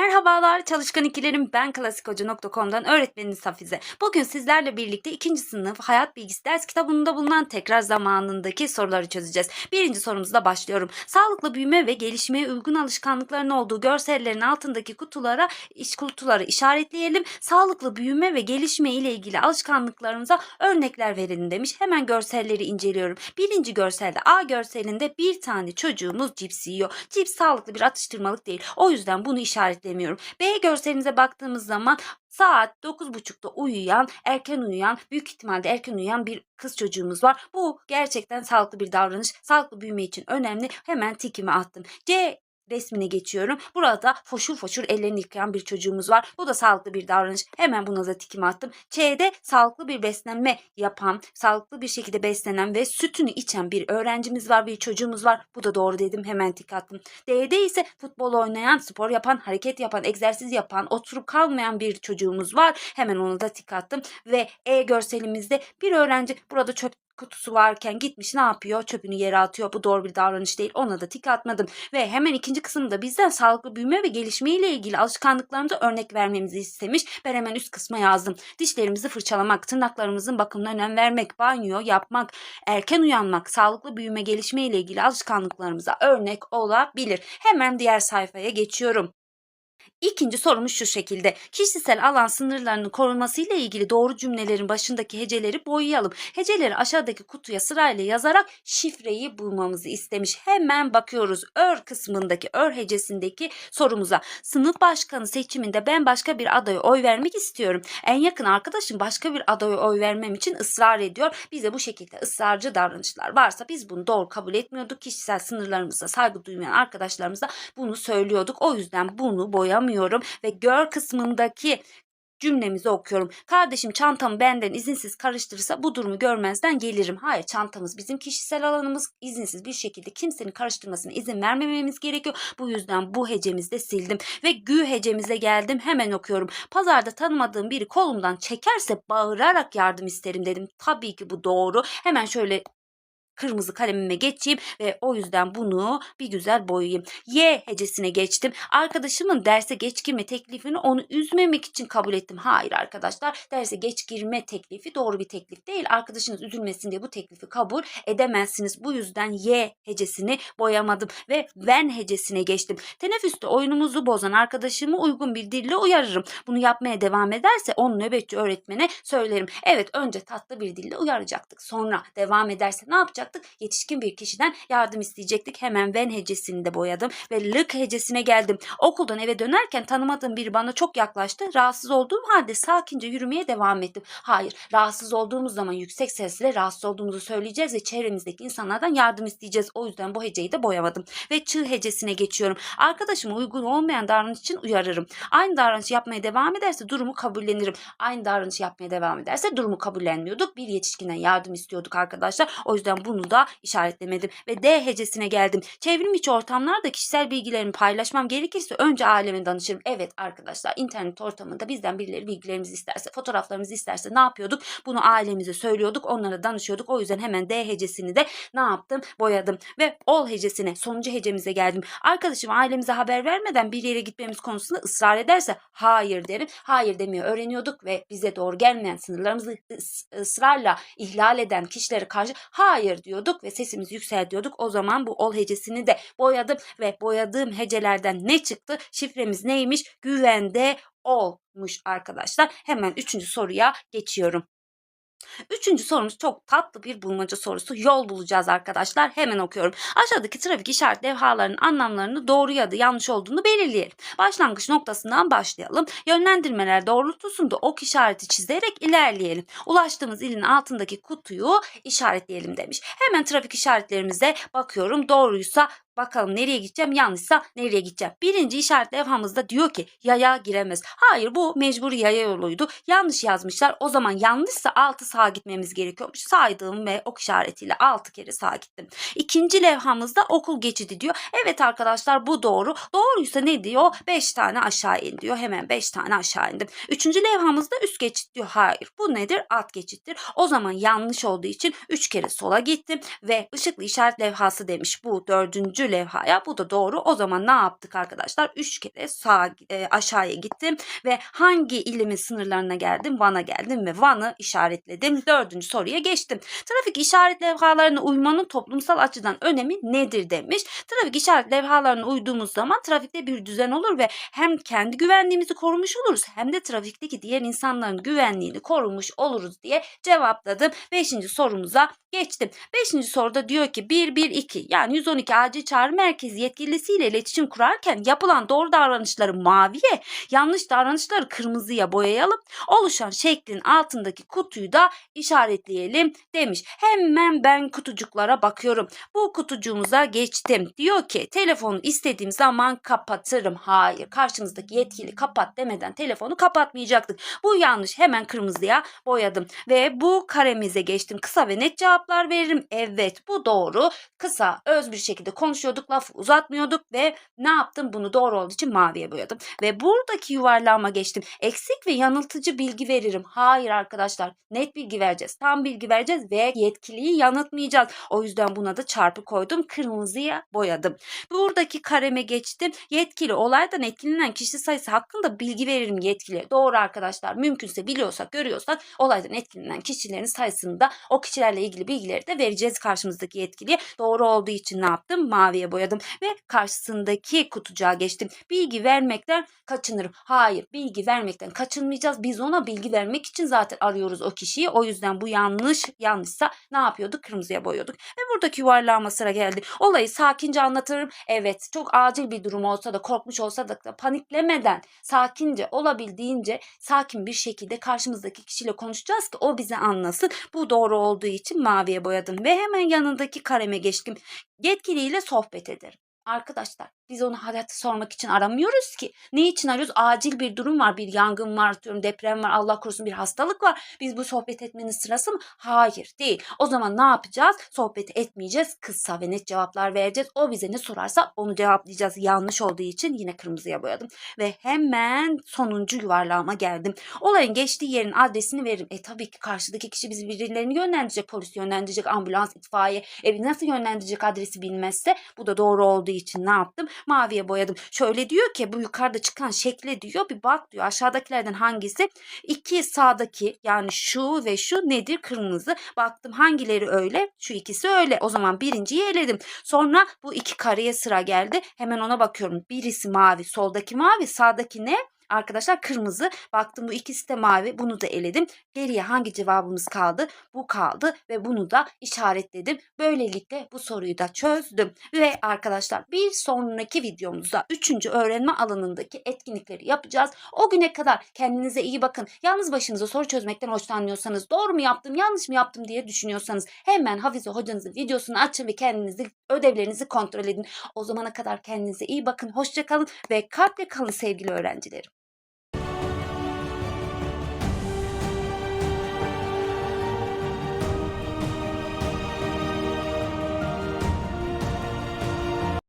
Merhabalar çalışkan ikilerim ben klasikocu.com'dan öğretmeniniz Hafize. Bugün sizlerle birlikte ikinci sınıf hayat bilgisi ders kitabında bulunan tekrar zamanındaki soruları çözeceğiz. Birinci sorumuzla başlıyorum. Sağlıklı büyüme ve gelişmeye uygun alışkanlıkların olduğu görsellerin altındaki kutulara iş kutuları işaretleyelim. Sağlıklı büyüme ve gelişme ile ilgili alışkanlıklarımıza örnekler verin demiş. Hemen görselleri inceliyorum. Birinci görselde A görselinde bir tane çocuğumuz cips yiyor. Cips sağlıklı bir atıştırmalık değil. O yüzden bunu işaretlemiyorum. B görselimize baktığımız zaman saat 9.30'da uyuyan, erken uyuyan, büyük ihtimalle erken uyuyan bir kız çocuğumuz var. Bu gerçekten sağlıklı bir davranış. Sağlıklı büyüme için önemli. Hemen tikimi attım. C resmine geçiyorum. Burada foşur foşur ellerini yıkayan bir çocuğumuz var. Bu da sağlıklı bir davranış. Hemen buna da tikimi attım. Ç'de sağlıklı bir beslenme yapan, sağlıklı bir şekilde beslenen ve sütünü içen bir öğrencimiz var, bir çocuğumuz var. Bu da doğru dedim. Hemen tik attım. D'de ise futbol oynayan, spor yapan, hareket yapan, egzersiz yapan, oturup kalmayan bir çocuğumuz var. Hemen onu da tik attım. Ve E görselimizde bir öğrenci burada çöp kutusu varken gitmiş ne yapıyor? Çöpünü yere atıyor. Bu doğru bir davranış değil. Ona da tik atmadım. Ve hemen ikinci kısımda bizden sağlıklı büyüme ve gelişme ile ilgili alışkanlıklarımıza örnek vermemizi istemiş. Ben hemen üst kısma yazdım. Dişlerimizi fırçalamak, tırnaklarımızın bakımına önem vermek, banyo yapmak, erken uyanmak, sağlıklı büyüme, gelişme ile ilgili alışkanlıklarımıza örnek olabilir. Hemen diğer sayfaya geçiyorum. İkinci sorumuz şu şekilde. Kişisel alan sınırlarının korunması ile ilgili doğru cümlelerin başındaki heceleri boyayalım. Heceleri aşağıdaki kutuya sırayla yazarak şifreyi bulmamızı istemiş. Hemen bakıyoruz. Ör kısmındaki ör hecesindeki sorumuza. Sınıf başkanı seçiminde ben başka bir adaya oy vermek istiyorum. En yakın arkadaşım başka bir adaya oy vermem için ısrar ediyor. Bize bu şekilde ısrarcı davranışlar varsa biz bunu doğru kabul etmiyorduk. Kişisel sınırlarımıza saygı duymayan arkadaşlarımıza bunu söylüyorduk. O yüzden bunu boyamıyorum ve gör kısmındaki cümlemizi okuyorum. Kardeşim çantamı benden izinsiz karıştırırsa bu durumu görmezden gelirim. Hayır çantamız bizim kişisel alanımız izinsiz bir şekilde kimsenin karıştırmasına izin vermememiz gerekiyor. Bu yüzden bu hecemizi de sildim ve gü hecemize geldim hemen okuyorum. Pazarda tanımadığım biri kolumdan çekerse bağırarak yardım isterim dedim. Tabii ki bu doğru. Hemen şöyle kırmızı kalemime geçeyim ve o yüzden bunu bir güzel boyayayım. Y hecesine geçtim. Arkadaşımın derse geç girme teklifini onu üzmemek için kabul ettim. Hayır arkadaşlar derse geç girme teklifi doğru bir teklif değil. Arkadaşınız üzülmesin diye bu teklifi kabul edemezsiniz. Bu yüzden Y hecesini boyamadım ve when hecesine geçtim. Teneffüste oyunumuzu bozan arkadaşımı uygun bir dille uyarırım. Bunu yapmaya devam ederse onun nöbetçi öğretmene söylerim. Evet önce tatlı bir dille uyaracaktık. Sonra devam ederse ne yapacak? Yapacaktık? Yetişkin bir kişiden yardım isteyecektik. Hemen ven hecesini de boyadım ve lık hecesine geldim. Okuldan eve dönerken tanımadığım biri bana çok yaklaştı. Rahatsız olduğum halde sakince yürümeye devam ettim. Hayır, rahatsız olduğumuz zaman yüksek sesle rahatsız olduğumuzu söyleyeceğiz ve çevremizdeki insanlardan yardım isteyeceğiz. O yüzden bu heceyi de boyamadım. Ve çığ hecesine geçiyorum. Arkadaşıma uygun olmayan davranış için uyarırım. Aynı davranış yapmaya devam ederse durumu kabullenirim. Aynı davranış yapmaya devam ederse durumu kabullenmiyorduk. Bir yetişkinden yardım istiyorduk arkadaşlar. O yüzden bunu da işaretlemedim ve D hecesine geldim. Çevrim içi ortamlarda kişisel bilgilerimi paylaşmam gerekirse önce aileme danışırım. Evet arkadaşlar internet ortamında bizden birileri bilgilerimizi isterse, fotoğraflarımızı isterse ne yapıyorduk? Bunu ailemize söylüyorduk, onlara danışıyorduk. O yüzden hemen D hecesini de ne yaptım? Boyadım ve ol hecesine, sonuncu hecemize geldim. Arkadaşım ailemize haber vermeden bir yere gitmemiz konusunda ısrar ederse hayır derim. Hayır demiyor öğreniyorduk ve bize doğru gelmeyen sınırlarımızı ısrarla ihlal eden kişilere karşı hayır diyorduk ve sesimizi yükseltiyorduk. O zaman bu ol hecesini de boyadım ve boyadığım hecelerden ne çıktı? Şifremiz neymiş? Güvende olmuş arkadaşlar. Hemen üçüncü soruya geçiyorum. Üçüncü sorumuz çok tatlı bir bulmaca sorusu. Yol bulacağız arkadaşlar. Hemen okuyorum. Aşağıdaki trafik işaret levhalarının anlamlarını doğru ya da yanlış olduğunu belirleyelim. Başlangıç noktasından başlayalım. Yönlendirmeler doğrultusunda ok işareti çizerek ilerleyelim. Ulaştığımız ilin altındaki kutuyu işaretleyelim demiş. Hemen trafik işaretlerimize bakıyorum. Doğruysa Bakalım nereye gideceğim? Yanlışsa nereye gideceğim? Birinci işaret levhamızda diyor ki yaya giremez. Hayır bu mecburi yaya yoluydu. Yanlış yazmışlar. O zaman yanlışsa 6 sağa gitmemiz gerekiyormuş. Saydım ve ok işaretiyle 6 kere sağa gittim. İkinci levhamızda okul geçidi diyor. Evet arkadaşlar bu doğru. Doğruysa ne diyor? 5 tane aşağı in diyor. Hemen 5 tane aşağı indim. Üçüncü levhamızda üst geçit diyor. Hayır bu nedir? Alt geçittir. O zaman yanlış olduğu için 3 kere sola gittim ve ışıklı işaret levhası demiş. Bu dördüncü Levhaya bu da doğru. O zaman ne yaptık arkadaşlar? Üç kere sağ e, aşağıya gittim ve hangi ilimin sınırlarına geldim? Van'a geldim ve Van'ı işaretledim. Dördüncü soruya geçtim. Trafik işaret levhalarına uymanın toplumsal açıdan önemi nedir demiş. Trafik işaret levhalarına uyduğumuz zaman trafikte bir düzen olur ve hem kendi güvenliğimizi korumuş oluruz hem de trafikteki diğer insanların güvenliğini korumuş oluruz diye cevapladım. Beşinci sorumuza geçtim. Beşinci soruda diyor ki 112 yani 112 acil çağrı merkezi yetkilisiyle iletişim kurarken yapılan doğru davranışları maviye yanlış davranışları kırmızıya boyayalım. Oluşan şeklin altındaki kutuyu da işaretleyelim demiş. Hemen ben kutucuklara bakıyorum. Bu kutucuğumuza geçtim. Diyor ki telefonu istediğim zaman kapatırım. Hayır karşımızdaki yetkili kapat demeden telefonu kapatmayacaktık. Bu yanlış hemen kırmızıya boyadım. Ve bu karemize geçtim. Kısa ve net cevaplar veririm. Evet bu doğru. Kısa öz bir şekilde konuşuyorduk lafı uzatmıyorduk ve ne yaptım bunu doğru olduğu için maviye boyadım. Ve buradaki yuvarlağıma geçtim. Eksik ve yanıltıcı bilgi veririm. Hayır arkadaşlar net bilgi vereceğiz. Tam bilgi vereceğiz ve yetkiliyi yanıltmayacağız. O yüzden buna da çarpı koydum. Kırmızıya boyadım. Buradaki kareme geçtim. Yetkili olaydan etkilenen kişi sayısı hakkında bilgi veririm yetkiliye. Doğru arkadaşlar. Mümkünse biliyorsak, görüyorsak olaydan etkilenen kişilerin sayısını da o kişilerle ilgili bilgileri de vereceğiz karşımızdaki yetkiliye. Doğru olduğu için ne yaptım? Maviye boyadım ve karşısındaki kutucuğa geçtim. Bilgi vermekten kaçınırım. Hayır, bilgi vermekten kaçınmayacağız. Biz ona bilgi vermek için zaten arıyoruz o kişiyi. O yüzden bu yanlış, yanlışsa ne yapıyorduk? Kırmızıya boyuyorduk. Ve buradaki yuvarlağıma sıra geldi. Olayı sakince anlatırım. Evet, çok acil bir durum olsa da korkmuş olsa da paniklemeden sakince olabildiğince sakin bir şekilde karşımızdaki kişiyle konuşacağız ki o bize anlasın. Bu doğru olduğu için maviye boyadım ve hemen yanındaki kareme geçtim. Yetkiliyle sohbet ederim. Arkadaşlar biz onu hayatı sormak için aramıyoruz ki. Ne için arıyoruz? Acil bir durum var. Bir yangın var, diyorum, deprem var, Allah korusun bir hastalık var. Biz bu sohbet etmenin sırası mı? Hayır değil. O zaman ne yapacağız? Sohbet etmeyeceğiz. Kısa ve net cevaplar vereceğiz. O bize ne sorarsa onu cevaplayacağız. Yanlış olduğu için yine kırmızıya boyadım. Ve hemen sonuncu yuvarlağıma geldim. Olayın geçtiği yerin adresini veririm. E tabii ki karşıdaki kişi bizi birilerini yönlendirecek. Polis yönlendirecek, ambulans, itfaiye. Evi nasıl yönlendirecek adresi bilmezse bu da doğru olduğu için ne yaptım? Maviye boyadım. Şöyle diyor ki bu yukarıda çıkan şekle diyor bir bak diyor aşağıdakilerden hangisi? İki sağdaki yani şu ve şu nedir? Kırmızı. Baktım hangileri öyle? Şu ikisi öyle. O zaman birinciyi eledim. Sonra bu iki kareye sıra geldi. Hemen ona bakıyorum. Birisi mavi, soldaki mavi, sağdaki ne? Arkadaşlar kırmızı. Baktım bu ikisi de mavi. Bunu da eledim. Geriye hangi cevabımız kaldı? Bu kaldı ve bunu da işaretledim. Böylelikle bu soruyu da çözdüm. Ve arkadaşlar bir sonraki videomuzda 3. öğrenme alanındaki etkinlikleri yapacağız. O güne kadar kendinize iyi bakın. Yalnız başınıza soru çözmekten hoşlanmıyorsanız, doğru mu yaptım, yanlış mı yaptım diye düşünüyorsanız hemen Hafize hocanızın videosunu açın ve kendinizi ödevlerinizi kontrol edin. O zamana kadar kendinize iyi bakın. Hoşça kalın ve kalple kalın sevgili öğrencilerim.